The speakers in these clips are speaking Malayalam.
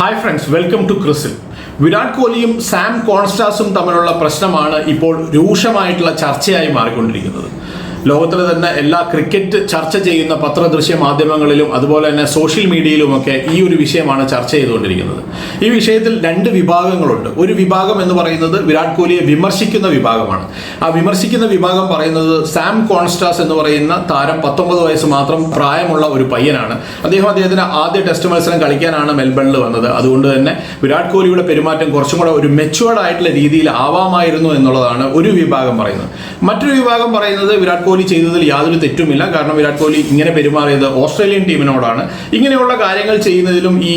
ഹായ് ഫ്രണ്ട്സ് വെൽക്കം ടു ക്രിസിൽ വിരാട് കോഹ്ലിയും സാം കോൺസ്റ്റാസും തമ്മിലുള്ള പ്രശ്നമാണ് ഇപ്പോൾ രൂക്ഷമായിട്ടുള്ള ചർച്ചയായി മാറിക്കൊണ്ടിരിക്കുന്നത്. ലോകത്തിലെ തന്നെ എല്ലാ ക്രിക്കറ്റ് ചർച്ച ചെയ്യുന്ന പത്രദൃശ്യ മാധ്യമങ്ങളിലും അതുപോലെ തന്നെ സോഷ്യൽ മീഡിയയിലുമൊക്കെ ഈ ഒരു വിഷയമാണ് ചർച്ച ചെയ്തുകൊണ്ടിരിക്കുന്നത്. ഈ വിഷയത്തിൽ രണ്ട് വിഭാഗങ്ങളുണ്ട്. ഒരു വിഭാഗം എന്ന് പറയുന്നത് വിരാട് കോഹ്ലിയെ വിമർശിക്കുന്ന വിഭാഗമാണ്. ആ വിമർശിക്കുന്ന വിഭാഗം പറയുന്നത് സാം കോൺസ്റ്റാസ് എന്ന് പറയുന്ന താരം പത്തൊമ്പത് വയസ്സ് മാത്രം പ്രായമുള്ള ഒരു പയ്യനാണ്. അദ്ദേഹം അദ്ദേഹത്തിന് ആദ്യ ടെസ്റ്റ് മത്സരം കളിക്കാനാണ് മെൽബണിൽ വന്നത്. അതുകൊണ്ട് തന്നെ വിരാട് കോഹ്ലിയുടെ പെരുമാറ്റം കുറച്ചും കൂടെ ഒരു മെച്ചുവേർഡ് ആയിട്ടുള്ള രീതിയിൽ ആവാമായിരുന്നു എന്നുള്ളതാണ് ഒരു വിഭാഗം പറയുന്നത്. മറ്റൊരു വിഭാഗം പറയുന്നത് വിരാട് കോഹ്ലി ചെയ്തതിൽ യാതൊരു തെറ്റുമില്ല. കാരണം വിരാട് കോഹ്ലി ഇങ്ങനെ പെരുമാറിയത് ഓസ്ട്രേലിയൻ ടീമിനോടാണ്. ഇങ്ങനെയുള്ള കാര്യങ്ങൾ ചെയ്യുന്നതിലും ഈ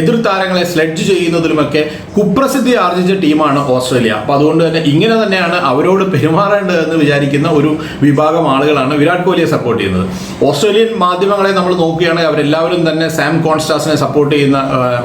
എതിർ താരങ്ങളെ സ്ലെഡ്ജ് ചെയ്യുന്നതിലുമൊക്കെ കുപ്രസിദ്ധി ആർജിച്ച ടീമാണ് ഓസ്ട്രേലിയ. അപ്പൊ അതുകൊണ്ട് തന്നെ ഇങ്ങനെ തന്നെയാണ് അവരോട് പെരുമാറേണ്ടതെന്ന് വിചാരിക്കുന്ന ഒരു വിഭാഗം ആളുകളാണ് വിരാട് കോഹ്ലിയെ സപ്പോർട്ട് ചെയ്യുന്നത്. ഓസ്ട്രേലിയൻ മാധ്യമങ്ങളെ നമ്മൾ നോക്കുകയാണെങ്കിൽ അവരെല്ലാവരും തന്നെ സാം കോൺസ്റ്റാസിനെ സപ്പോർട്ട് ചെയ്യുന്ന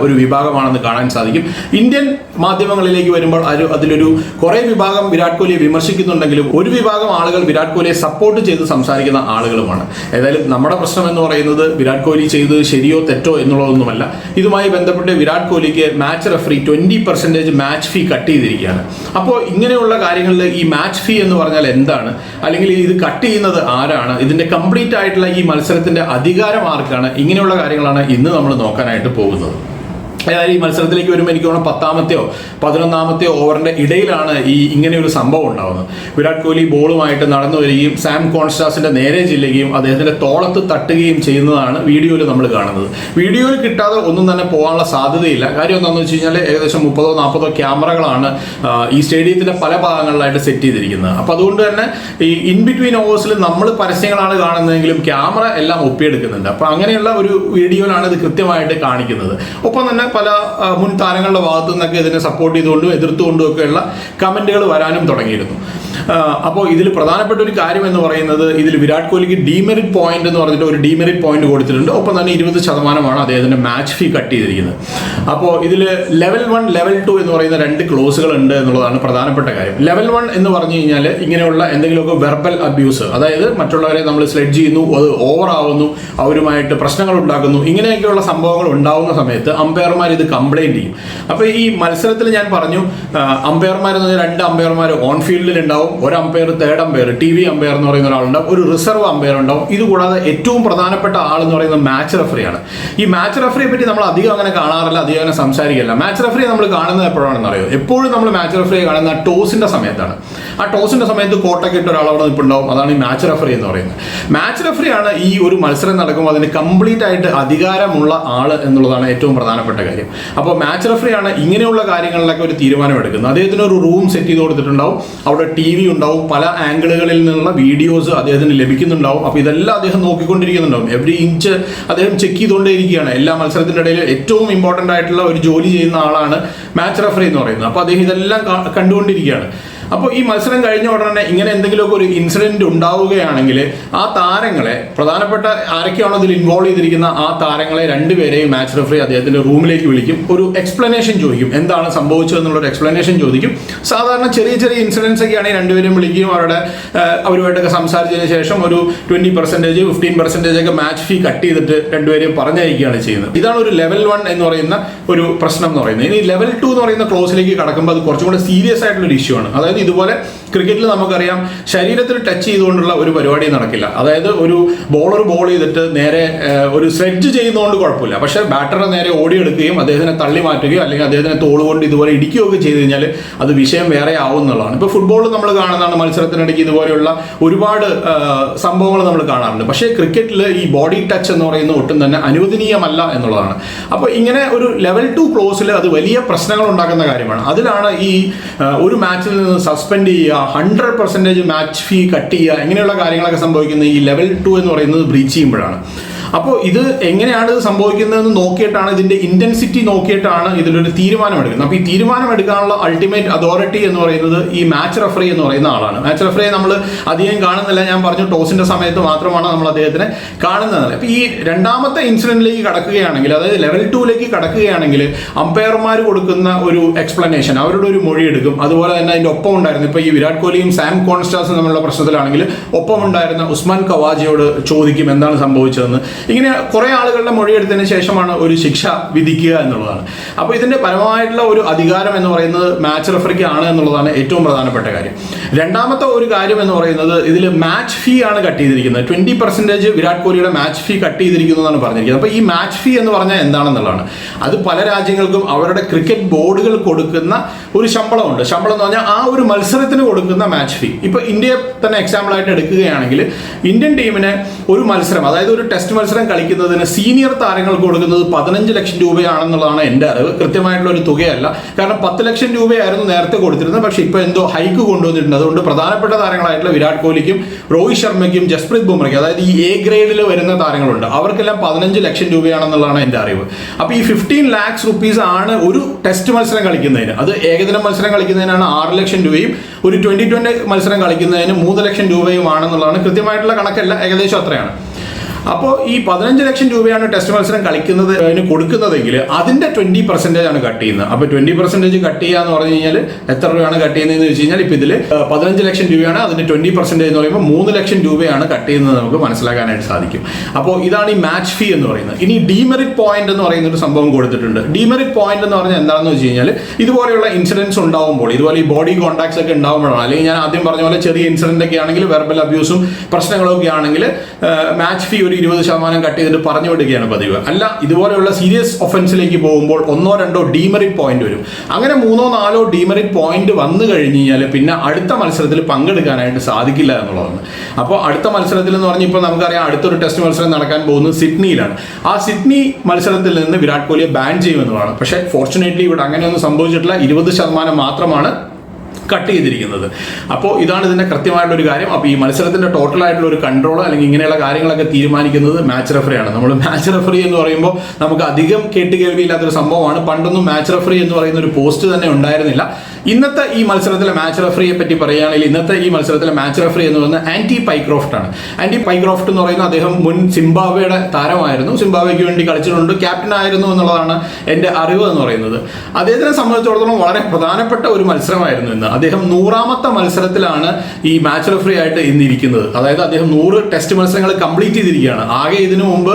ഒരു വിഭാഗമാണെന്ന് കാണാൻ സാധിക്കും. ഇന്ത്യൻ മാധ്യമങ്ങളിലേക്ക് വരുമ്പോൾ അതിലൊരു കുറേ വിഭാഗം വിരാട് കോഹ്ലിയെ വിമർശിക്കുന്നുണ്ടെങ്കിലും ഒരു വിഭാഗം ആളുകൾ വിരാട് കോഹ്ലിയെ സപ്പോർട്ട് ചെയ്ത് സംസാരിക്കുന്ന ആളുകളുമാണ്. ഏതായാലും നമ്മുടെ പ്രശ്നം എന്ന് പറയുന്നത് വിരാട് കോഹ്ലി ചെയ്തത് ശരിയോ തെറ്റോ എന്നുള്ളതൊന്നുമല്ല. ഇതുമായി ബന്ധപ്പെട്ട് Virat കോഹ്ലിക്ക് match referee twenty percentage match fee cut ചെയ്തിരിക്കുകയാണ്. അപ്പോൾ ഇങ്ങനെയുള്ള കാര്യങ്ങളിൽ ഈ മാച്ച് ഫീ എന്ന് പറഞ്ഞാൽ എന്താണ്? അല്ലെങ്കിൽ ഇത് കട്ട് ചെയ്യുന്നത് ആരാണ്? ഇതിന്റെ കംപ്ലീറ്റ് ആയിട്ടുള്ള ഈ മത്സരത്തിന്റെ അധികാരം ആർക്കാണ് ഇങ്ങനെയുള്ള കാര്യങ്ങളാണ് ഇന്ന് നമ്മൾ നോക്കാനായിട്ട് പോകുന്നത്. ഏതായാലും ഈ മത്സരത്തിലേക്ക് വരുമ്പോൾ എനിക്ക് തോന്നുന്നു പത്താമത്തെയോ പതിനൊന്നാമത്തെയോ ഓവറിന്റെ ഇടയിലാണ് ഈ ഇങ്ങനെ ഒരു സംഭവം ഉണ്ടാകുന്നത് വിരാട് കോഹ്ലി ബോളുമായിട്ട് നടന്നു വരികയും സാം കോൺസ്റ്റാസിന്റെ നേരെ ചെല്ലുകയും അദ്ദേഹത്തിന്റെ തോളത്ത് തട്ടുകയും ചെയ്യുന്നതാണ് വീഡിയോയിൽ നമ്മൾ കാണുന്നത്. വീഡിയോയിൽ കിട്ടാതെ ഒന്നും തന്നെ പോകാനുള്ള സാധ്യതയില്ല. കാര്യം എന്താണെന്ന് വെച്ച് കഴിഞ്ഞാൽ ഏകദേശം മുപ്പതോ നാൽപ്പതോ ക്യാമറകളാണ് ഈ സ്റ്റേഡിയത്തിന്റെ പല ഭാഗങ്ങളിലായിട്ട് സെറ്റ് ചെയ്തിരിക്കുന്നത്. അപ്പൊ അതുകൊണ്ട് തന്നെ ഈ ഇൻ ബിറ്റ്വീൻ ഓവേഴ്സിൽ നമ്മൾ പരസ്യങ്ങളാണ് കാണുന്നതെങ്കിലും ക്യാമറ എല്ലാം ഒപ്പിയെടുക്കുന്നുണ്ട്. അപ്പൊ അങ്ങനെയുള്ള ഒരു വീഡിയോയിലാണ് ഇത് കൃത്യമായിട്ട് കാണിക്കുന്നത്. ഒപ്പം തന്നെ പല മുൻ താരങ്ങളുടെ ഭാഗത്തു നിന്നൊക്കെ ഇതിനെ സപ്പോർട്ട് ചെയ്തുകൊണ്ടും എതിർത്തുകൊണ്ടും ഒക്കെയുള്ള കമന്റുകൾ വരാനും തുടങ്ങിയിരുന്നു. അപ്പോൾ ഇതിൽ പ്രധാനപ്പെട്ട ഒരു കാര്യം എന്ന് പറയുന്നത് ഇതിൽ വിരാട് കോഹ്ലിക്ക് ഡീമെറിറ്റ് പോയിന്റ് എന്ന് പറഞ്ഞിട്ട് ഒരു ഡീമെറിറ്റ് പോയിന്റ് കൊടുത്തിട്ടുണ്ട്. ഒപ്പം തന്നെ ഇരുപത് ശതമാനമാണ് അദ്ദേഹത്തിന്റെ മാച്ച് ഫീ കട്ട് ചെയ്തിരിക്കുന്നത്. അപ്പോൾ ഇതിൽ ലെവൽ വൺ ലെവൽ ടു എന്ന് പറയുന്ന രണ്ട് ക്ലോസുകൾ ഉണ്ട് എന്നുള്ളതാണ് പ്രധാനപ്പെട്ട കാര്യം. ലെവൽ വൺ എന്ന് പറഞ്ഞു കഴിഞ്ഞാൽ ഇങ്ങനെയുള്ള എന്തെങ്കിലുമൊക്കെ വെർബൽ അബ്യൂസ് അതായത് മറ്റുള്ളവരെ നമ്മൾ സ്ലെഡ്ജ് ചെയ്യുന്നു അത് ഓവർ ആവുന്നു അവരുമായിട്ട് പ്രശ്നങ്ങൾ ഉണ്ടാക്കുന്നു ഇങ്ങനെയൊക്കെയുള്ള സംഭവങ്ങൾ ഉണ്ടാകുന്ന സമയത്ത് അമ്പയർമാർ ഇത് കംപ്ലൈന്റ് ചെയ്യും. അപ്പോൾ ഈ മത്സരത്തിൽ ഞാൻ പറഞ്ഞു അമ്പയർമാർ എന്ന് പറഞ്ഞാൽ രണ്ട് അമ്പയർമാർ ഓൺ ഫീൽഡിൽ ഉണ്ടാവും ഒരു umpire third umpire T V umpire എന്ന് പറയുന്ന ഒരാളുണ്ടാവും. ഒരു റിസർവ് അമ്പയർ ഉണ്ടാവും. ഇതുകൂടാതെ ഏറ്റവും പ്രധാനപ്പെട്ട ആൾ എന്ന് പറയുന്നത് മാച്ച് റഫറിയാണ് ഈ മാച്ച് റെഫറിയെ പറ്റി നമ്മൾ അധികം അങ്ങനെ കാണാറില്ല അധികം അങ്ങനെ സംസാരിക്കില്ല. മാച്ച് റെഫറിയെ നമ്മൾ കാണുന്നത് എപ്പോഴാണെന്ന് അറിയോ എപ്പോഴും നമ്മൾ മാച്ച് റെഫറിയെ കാണുന്ന ടോസിന്റെ സമയത്താണ്. ആ ടോസിന്റെ സമയത്ത് കോട്ടൊക്കെ ഇട്ട ഒരാൾ അവിടെ നിൽപ്പുണ്ടാവും. അതാണ് ഈ മാച്ച് റെഫറി എന്ന് പറയുന്നത്. മാച്ച് റഫറിയാണ് ഈ ഒരു മത്സരം നടക്കുമ്പോൾ അതിന് കംപ്ലീറ്റ് ആയിട്ട് അധികാരമുള്ള ആൾ എന്നുള്ളതാണ് ഏറ്റവും പ്രധാനപ്പെട്ട കാര്യം. അപ്പോൾ മാച്ച് റഫറിയാണ് ഇങ്ങനെയുള്ള കാര്യങ്ങളിലൊക്കെ ഒരു തീരുമാനം എടുക്കുന്നത്. അദ്ദേഹത്തിന് ഒരു റൂം സെറ്റ് ചെയ്ത് കൊടുത്തിട്ടുണ്ടാവും. അവിടെ ടി വി ഉണ്ടാവും. പല ആംഗിളുകളിൽ നിന്നുള്ള വീഡിയോസ് അദ്ദേഹത്തിന് ലഭിക്കുന്നുണ്ടാവും. അപ്പോൾ ഇതെല്ലാം അദ്ദേഹം നോക്കിക്കൊണ്ടിരിക്കുന്നുണ്ടാവും. എവറി ഇഞ്ച് അദ്ദേഹം ചെക്ക് ചെയ്തുകൊണ്ടേയിരിക്കുകയാണ്. എല്ലാ മത്സരത്തിന്റെ ഇടയിൽ ഏറ്റവും ഇമ്പോർട്ടന്റ് ആയിട്ടുള്ള ഒരു ജോലി ചെയ്യുന്ന ആളാണ് മാച്ച് റഫറി എന്ന് പറയുന്നത്. അപ്പോൾ അദ്ദേഹം ഇതെല്ലാം കണ്ടുകൊണ്ടിരിക്കുകയാണ്. അപ്പോൾ ഈ മത്സരം കഴിഞ്ഞ ഉടനെ ഇങ്ങനെ എന്തെങ്കിലുമൊക്കെ ഒരു ഇൻസിഡന്റ് ഉണ്ടാവുകയാണെങ്കിൽ ആ താരങ്ങളെ പ്രധാനപ്പെട്ട ആരൊക്കെയാണോ ഇതിൽ ഇൻവോൾവ് ചെയ്തിരിക്കുന്ന ആ താരങ്ങളെ രണ്ടുപേരെയും മാച്ച് റെഫറി അദ്ദേഹത്തിന്റെ റൂമിലേക്ക് വിളിക്കും. ഒരു എക്സ്പ്ലനേഷൻ ചോദിക്കും. എന്താണ് സംഭവിച്ചതെന്നുള്ള ഒരു എക്സ്പ്ലനേഷൻ ചോദിക്കും. സാധാരണ ചെറിയ ചെറിയ ഇൻസിഡൻസ് ഒക്കെ ആണെങ്കിൽ രണ്ടുപേരും വിളിക്കുകയും അവരുടെ അവരുമായിട്ടൊക്കെ സംസാരിച്ചതിന് ശേഷം ഒരു ട്വന്റി പെർസെന്റേജ് ഫിഫ്റ്റീൻ പെർസെന്റേജ് ഒക്കെ മാച്ച് ഫീ കട്ട് ചെയ്തിട്ട് രണ്ടുപേരെയും പറഞ്ഞയക്കുകയാണ് ചെയ്യുന്നത്. ഇതാണ് ഒരു ലെവൽ വൺ എന്ന് പറയുന്ന ഒരു പ്രശ്നം എന്ന് പറയുന്നത്. ഇനി ലെവൽ ടു എന്ന് പറയുന്ന ക്ലോസിലേക്ക് കടക്കുമ്പോൾ അത് കുറച്ചും കൂടെ സീരിയസ് ആയിട്ടുള്ള ഒരു ഇഷ്യൂ ആണ്. അതായത് ഇതുപോലെ ക്രിക്കറ്റിൽ നമുക്കറിയാം ശരീരത്തിൽ ടച്ച് ചെയ്തുകൊണ്ടുള്ള ഒരു പരിപാടി നടക്കില്ല. അതായത് ഒരു ബോളർ ബോൾ ചെയ്തിട്ട് നേരെ ഒരു സ്ലെഡ്ജ് ചെയ്യുന്നതുകൊണ്ട് കുഴപ്പമില്ല. പക്ഷേ ബാറ്ററെ നേരെ ഓടിയെടുക്കുകയും അദ്ദേഹത്തിനെ തള്ളി മാറ്റുകയോ അല്ലെങ്കിൽ അദ്ദേഹത്തിനെ തോളുകൊണ്ട് കൊണ്ട് ഇതുപോലെ ഇടിക്കുകയൊക്കെ ചെയ്ത് കഴിഞ്ഞാൽ അത് വിഷയം വേറെ ആവും എന്നുള്ളതാണ്. ഇപ്പോൾ ഫുട്ബോളിൽ നമ്മൾ കാണുന്നതാണ് മത്സരത്തിനിടയ്ക്ക് ഇതുപോലെയുള്ള ഒരുപാട് സംഭവങ്ങൾ നമ്മൾ കാണാറുണ്ട്. പക്ഷേ ക്രിക്കറ്റിൽ ഈ ബോഡി ടച്ച് എന്ന് പറയുന്ന ഒട്ടും തന്നെ അനുവദനീയമല്ല എന്നുള്ളതാണ്. അപ്പോൾ ഇങ്ങനെ ഒരു ലെവൽ ടു ക്ലോസിൽ അത് വലിയ പ്രശ്നങ്ങൾ ഉണ്ടാക്കുന്ന കാര്യമാണ്. അതിലാണ് ഈ ഒരു മാച്ചിൽ നിന്ന് സസ്പെൻഡ് ചെയ്യുക hundred percentage match fee cut ചെയ്യുക ഇങ്ങനെയുള്ള കാര്യങ്ങളൊക്കെ സംഭവിക്കുന്നത് ഈ ലെവൽ ടു എന്ന് പറയുന്നത് ബ്രീച്ച് ചെയ്യുമ്പോഴാണ്. അപ്പോൾ ഇത് എങ്ങനെയാണ് ഇത് സംഭവിക്കുന്നതെന്ന് നോക്കിയിട്ടാണ് ഇതിന്റെ ഇന്റൻസിറ്റി നോക്കിയിട്ടാണ് ഇതിലൊരു തീരുമാനമെടുക്കുന്നത്. അപ്പോൾ ഈ തീരുമാനം എടുക്കാനുള്ള അൾട്ടിമേറ്റ് അതോറിറ്റി എന്ന് പറയുന്നത് ഈ മാച്ച് റെഫറി എന്ന് പറയുന്ന ആളാണ്. മാച്ച് റെഫറിയെ നമ്മൾ അധികം കാണുന്നില്ല. ഞാൻ പറഞ്ഞു ടോസിന്റെ സമയത്ത് മാത്രമാണ് നമ്മൾ അദ്ദേഹത്തിനെ കാണുന്നത്. അപ്പോൾ ഈ രണ്ടാമത്തെ ഇൻസിഡന്റിലേക്ക് കടക്കുകയാണെങ്കിൽ അതായത് ലെവൽ ടൂലേക്ക് കടക്കുകയാണെങ്കിൽ അമ്പയർമാർ കൊടുക്കുന്ന ഒരു എക്സ്പ്ലനേഷൻ അവരുടെ ഒരു മൊഴി എടുക്കും അതുപോലെ തന്നെ അതിന്റെ ഒപ്പം ഉണ്ടായിരുന്നു ഇപ്പോൾ ഈ വിരാട് കോഹ്ലിയും സാം കോൺസ്റ്റാസും തമ്മിലുള്ള പ്രശ്നത്തിലാണെങ്കിൽ ഒപ്പം ഉണ്ടായിരുന്ന ഉസ്മാൻ കവാജിയോട് ചോദിക്കും എന്താണ് സംഭവിച്ചതെന്ന്. ഇങ്ങനെ കുറേ ആളുകളുടെ മൊഴിയെടുത്തതിന് ശേഷമാണ് ഒരു ശിക്ഷ വിധിക്കുക എന്നുള്ളതാണ്. അപ്പോൾ ഇതിന്റെ പരമമായിട്ടുള്ള ഒരു അധികാരം എന്ന് പറയുന്നത് മാച്ച് റെഫറിക്ക് ആണ് എന്നുള്ളതാണ് ഏറ്റവും പ്രധാനപ്പെട്ട കാര്യം. രണ്ടാമത്തെ ഒരു കാര്യം എന്ന് പറയുന്നത് ഇതിൽ മാച്ച് ഫീ ആണ് കട്ട് ചെയ്തിരിക്കുന്നത്. ട്വന്റി പെർസെന്റേജ് വിരാട് കോഹ്ലിയുടെ മാച്ച് ഫീ കട്ട് ചെയ്തിരിക്കുന്നു എന്നാണ് പറഞ്ഞിരിക്കുന്നത്. അപ്പോൾ ഈ മാച്ച് ഫീ എന്ന് പറഞ്ഞാൽ എന്താണെന്നുള്ളതാണ്. അത് പല രാജ്യങ്ങൾക്കും അവരുടെ ക്രിക്കറ്റ് ബോർഡുകൾ കൊടുക്കുന്ന ഒരു ശമ്പളമുണ്ട്. ശമ്പളം എന്ന് പറഞ്ഞാൽ ആ ഒരു മത്സരത്തിന് കൊടുക്കുന്ന മാച്ച് ഫീ ഇപ്പോൾ ഇന്ത്യയെ തന്നെ എക്സാമ്പിൾ ആയിട്ട് എടുക്കുകയാണെങ്കിൽ ഇന്ത്യൻ ടീമിന് ഒരു മത്സരം അതായത് ഒരു ടെസ്റ്റ് മത്സരം കളിക്കുന്നതിന് സീനിയർ താരങ്ങൾക്ക് കൊടുക്കുന്നത് പതിനഞ്ച് ലക്ഷം രൂപയാണെന്നുള്ളതാണ് എന്റെ അറിവ്. കൃത്യമായിട്ടുള്ള ഒരു തുകയല്ല. കാരണം പത്ത് ലക്ഷം രൂപയായിരുന്നു നേരത്തെ കൊടുത്തിരുന്നത്. പക്ഷേ ഇപ്പോൾ എന്തോ ഹൈക്ക് കൊണ്ടുവന്നിട്ടുണ്ട്. അതുകൊണ്ട് പ്രധാനപ്പെട്ട താരങ്ങളായിട്ടുള്ള വിരാട് കോഹ്ലിക്കും രോഹിത് ശർമ്മയ്ക്കും ജസ്പ്രീത് ബുംറയ്ക്കും അതായത് ഈ എ ഗ്രേഡിൽ വരുന്ന താരങ്ങളുണ്ട്. അവർക്കെല്ലാം പതിനഞ്ച് ലക്ഷം രൂപയാണെന്നുള്ളതാണ് എന്റെ അറിവ്. അപ്പോൾ ഈ ഫിഫ്റ്റീൻ ലാക്സ് റുപ്പീസ് ആണ് ഒരു ടെസ്റ്റ് മത്സരം കളിക്കുന്നതിന്. അത് ഏകദിന മത്സരം കളിക്കുന്നതിനാണ് ആറ് ലക്ഷം രൂപയും ഒരു ട്വന്റി ട്വന്റി മത്സരം കളിക്കുന്നതിന് മൂന്ന് ലക്ഷം രൂപയുമാണെന്നുള്ളതാണ് കൃത്യമായിട്ടുള്ള കണക്കല്ല. ഏകദേശം അത്രയാണ്. അപ്പോൾ ഈ പതിനഞ്ച് ലക്ഷം രൂപയാണ് ടെസ്റ്റ് മത്സരം കളിക്കുന്നത് അതിന് കൊടുക്കുന്നതെങ്കിൽ അതിന്റെ ട്വന്റി പെർസെന്റേജ് ആണ് കട്ട് ചെയ്യുന്നത്. അപ്പോൾ ട്വന്റി പെർസെന്റേജ് കട്ട് ചെയ്യുക എന്ന് പറഞ്ഞു കഴിഞ്ഞാൽ എത്ര രൂപയാണ് കട്ട് ചെയ്യുന്നതെന്ന് വെച്ച് കഴിഞ്ഞാൽ ഇപ്പം ഇതിൽ പതിനഞ്ച് ലക്ഷം രൂപയാണ് അതിന്റെ ട്വന്റി പെർസെന്റേജ് എന്ന് പറയുമ്പോൾ മൂന്ന് ലക്ഷം രൂപയാണ് കട്ട് ചെയ്യുന്നത് നമുക്ക് മനസ്സിലാക്കാനായിട്ട് സാധിക്കും. അപ്പോൾ ഇതാണ് ഈ മാച്ച് ഫീ എന്ന് പറയുന്നത്. ഇനി ഡിമെറിറ്റ് പോയിന്റ് എന്ന് പറയുന്ന ഒരു സംഭവം കൊടുത്തിട്ടുണ്ട്. ഡിമെറിറ്റ് പോയിന്റ് എന്ന് പറഞ്ഞാൽ എന്താണെന്ന് വെച്ച് കഴിഞ്ഞാൽ ഇതുപോലെയുള്ള ഇൻസിഡൻസ് ഉണ്ടാവുമ്പോൾ ഇതുപോലെ ഈ ബോഡി കോൺടാക്ട്സ് ഒക്കെ ഉണ്ടാവുമ്പോഴാണ് അല്ലെങ്കിൽ ഞാൻ ആദ്യം പറഞ്ഞ പോലെ ചെറിയ ഇൻസിഡന്റ് ഒക്കെ ആണെങ്കിൽ വെർബൽ അബ്യൂസും പ്രശ്നങ്ങളൊക്കെ ആണെങ്കിൽ മാച്ച് ഫീ ഒരു ഇരുപത് ശതമാനം കട്ട് ചെയ്തിട്ട് പറഞ്ഞു വിടുകയാണ് പതിവ്. അല്ല ഇതുപോലെയുള്ള സീരിയസ് ഒഫൻസിലേക്ക് പോകുമ്പോൾ ഒന്നോ രണ്ടോ ഡീമെറിറ്റ് പോയിന്റ് വരും. അങ്ങനെ മൂന്നോ നാലോ ഡീമെറിറ്റ് പോയിന്റ് വന്നു കഴിഞ്ഞ് കഴിഞ്ഞാൽ പിന്നെ അടുത്ത മത്സരത്തിൽ പങ്കെടുക്കാനായിട്ട് സാധിക്കില്ല എന്നുള്ളതാണ്. അപ്പോൾ അടുത്ത മത്സരത്തിൽ എന്ന് പറഞ്ഞാൽ ഇപ്പോൾ നമുക്കറിയാം അടുത്തൊരു ടെസ്റ്റ് മത്സരം നടക്കാൻ പോകുന്നത് സിഡ്നിയിലാണ്. ആ സിഡ്നി മത്സരത്തിൽ നിന്ന് വിരാട് കോഹ്ലിയെ ബാൻ ചെയ്യുമെന്നുള്ളതാണ്. പക്ഷേ ഫോർച്ചുനേറ്റ്ലി ഇവിടെ അങ്ങനെയൊന്നും സംഭവിച്ചിട്ടില്ല. ഇരുപത് ശതമാനം മാത്രമാണ് കട്ട് ചെയ്തിരിക്കുന്നത്. അപ്പോൾ ഇതാണ് ഇതിന്റെ കൃത്യമായിട്ടുള്ള ഒരു കാര്യം. അപ്പോൾ ഈ മത്സരത്തിന്റെ ടോട്ടലായിട്ടുള്ള ഒരു കൺട്രോൾ അല്ലെങ്കിൽ ഇങ്ങനെയുള്ള കാര്യങ്ങളൊക്കെ തീരുമാനിക്കുന്നത് മാച്ച് റെഫറിയാണ് നമ്മൾ മാച്ച് റെഫറി എന്ന് പറയുമ്പോൾ നമുക്ക് അധികം കേട്ടുകേൾവിയില്ലാത്തൊരു സംഭവമാണ്. പണ്ടൊന്നും മാച്ച് റെഫറി എന്ന് പറയുന്ന ഒരു പോസ്റ്റ് തന്നെ ഉണ്ടായിരുന്നില്ല. ഇന്നത്തെ ഈ മത്സരത്തിലെ മാച്ച് റെഫറിയെ പറ്റി പറയുകയാണെങ്കിൽ ഇന്നത്തെ ഈ മത്സരത്തിലെ മാച്ച് റെഫറി എന്ന് പറയുന്നത് ആന്റി പൈക്രോഫ്റ്റ് ആണ്. ആന്റി പൈക്രോഫ്റ്റ് എന്ന് പറയുന്ന അദ്ദേഹം മുൻ സിംബാബ്വേയുടെ താരമായിരുന്നു. സിംബാബ്വേക്ക് വേണ്ടി കളിച്ചിട്ടുണ്ട്. ക്യാപ്റ്റൻ ആയിരുന്നു എന്നുള്ളതാണ് എന്റെ അറിവ് എന്ന് പറയുന്നത്. അദ്ദേഹത്തിനെ സംബന്ധിച്ചിടത്തോളം വളരെ പ്രധാനപ്പെട്ട ഒരു മത്സരമായിരുന്നു ഇന്ന്. അദ്ദേഹം നൂറാമത്തെ മത്സരത്തിലാണ് ഈ മാച്ച് റെഫറി ആയിട്ട് ഇന്ന് ഇരിക്കുന്നത് അതായത് അദ്ദേഹം നൂറ് ടെസ്റ്റ് മത്സരങ്ങൾ കംപ്ലീറ്റ് ചെയ്തിരിക്കുകയാണ്. ആകെ ഇതിനു മുമ്പ്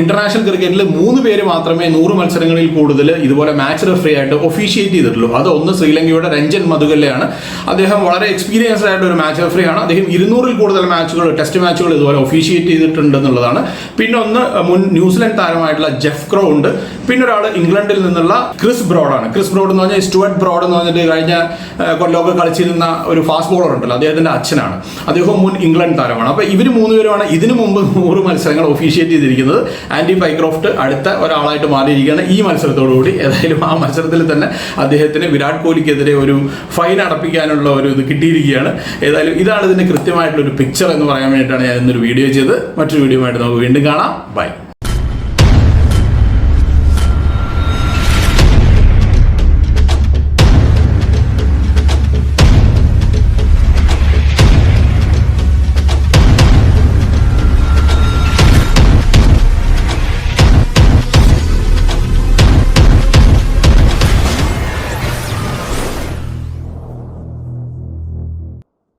ഇന്റർനാഷണൽ ക്രിക്കറ്റിൽ മൂന്ന് പേര് മാത്രമേ നൂറ് മത്സരങ്ങളിൽ കൂടുതൽ ഇതുപോലെ മാച്ച് റെഫറി ആയിട്ട് ഒഫീഷ്യേറ്റ് ചെയ്തിട്ടുള്ളൂ. അത് ഒന്ന് ശ്രീലങ്കയുടെ രഞ്ജൻ മധുകല്ലയാണ് അദ്ദേഹം വളരെ എക്സ്പീരിയൻസ്ഡ് ആയിട്ട് ഒരു മാച്ച് റെഫറിയാണ് അദ്ദേഹം ഇരുന്നൂറിൽ കൂടുതൽ മാച്ചുകൾ ടെസ്റ്റ് മാച്ചുകൾ ഇതുപോലെ ഒഫീഷ്യേറ്റ് ചെയ്തിട്ടുണ്ട് എന്നുള്ളതാണ് പിന്നെ ഒന്ന് മുൻ ന്യൂസിലൻഡ് താരമായിട്ടുള്ള ജെഫ് ക്രോ ഉണ്ട്. പിന്നെ ഒരാൾ ഇംഗ്ലണ്ടിൽ നിന്നുള്ള ക്രിസ് ബ്രോഡാണ്. ക്രിസ് ബ്രോഡ് എന്ന് പറഞ്ഞാൽ സ്റ്റുവർട്ട് ബ്രോഡ് എന്ന് പറഞ്ഞിട്ട് കഴിഞ്ഞ കൊല്ലമൊക്കെ കളിച്ചിരുന്ന ഒരു ഫാസ്റ്റ് ബോളർ ഉണ്ടല്ലോ അദ്ദേഹത്തിന്റെ അച്ഛനാണ്. അദ്ദേഹം മുൻ ഇംഗ്ലണ്ട് താരമാണ്. അപ്പോൾ ഇവർ മൂന്നുപേരുമാണ് ഇതിനു മുമ്പ് നൂറ് മത്സരങ്ങൾ ഒഫീഷ്യേറ്റ് ചെയ്തിരിക്കുന്നത്. ആൻഡി ഫൈക്രോഫ്റ്റ് അടുത്ത ഒരാളായിട്ട് മാറിയിരിക്കുകയാണ്. ഈ മത്സരത്തോടുകൂടി ഏതായാലും ആ മത്സരത്തിൽ തന്നെ അദ്ദേഹത്തിന് വിരാട് കോഹ്ലിക്കെതിരെ ഒരു ഫൈൻ അടപ്പിക്കാനുള്ള ഒരു ഇത് കിട്ടിയിരിക്കുകയാണ്. ഏതായാലും ഇതാണ് ഇതിന്റെ കൃത്യമായിട്ടുള്ള ഒരു പിക്ചർ എന്ന് പറയാൻ വേണ്ടിയിട്ടാണ് ഞാൻ ഇന്നൊരു വീഡിയോ ചെയ്ത് മറ്റൊരു വീഡിയോ ആയിട്ട് നമുക്ക് വീണ്ടും കാണാം. ബൈ